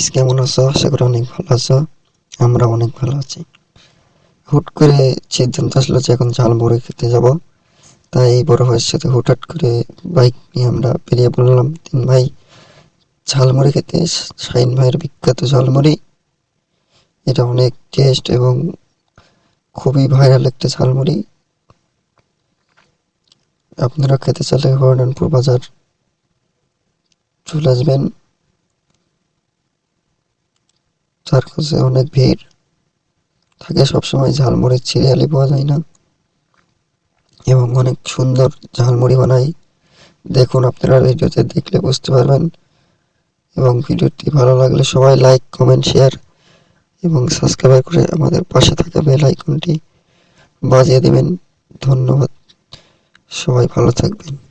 Guys কেমন আছো? আশা করি অনেক ভালো আছো। আমরা অনেক ভালো আছি। হুট করে সিদ্ধান্ত আসলো যে এখন ঝালমুড়ি খেতে যাব। তাই এই বড় ভাইয়ের সাথে হুটহাট করে বাইক নিয়ে আমরা বেরিয়ে পড়লাম। তিন ভাই ঝালমুড়ি খেতে শাহিন ভাইয়ের বিখ্যাত ঝালমুড়ি এটা অনেক টেস্ট এবং খুবই ভাইরাল একটা ঝালমুড়ি আপনারা খেতে চাইলে হরনানপুর বাজার চলে আসবেন। তার কাছে অনেক ভিড়। থাকে সবসময় ঝালমুড়ির সিরিয়ালই পাওয়া যায় না। এবং অনেক সুন্দর ঝালমুড়ি বানাই। দেখুন আপনারা ভিডিওতে দেখলে বুঝতে পারবেন। এবং ভিডিওটি ভালো লাগলে সবাই লাইক কমেন্ট শেয়ার এবং সাবস্ক্রাইব করে আমাদের পাশে থাকা বেল আইকনটি বাজিয়ে দেবেন। ধন্যবাদ। সবাই ভালো থাকবেন।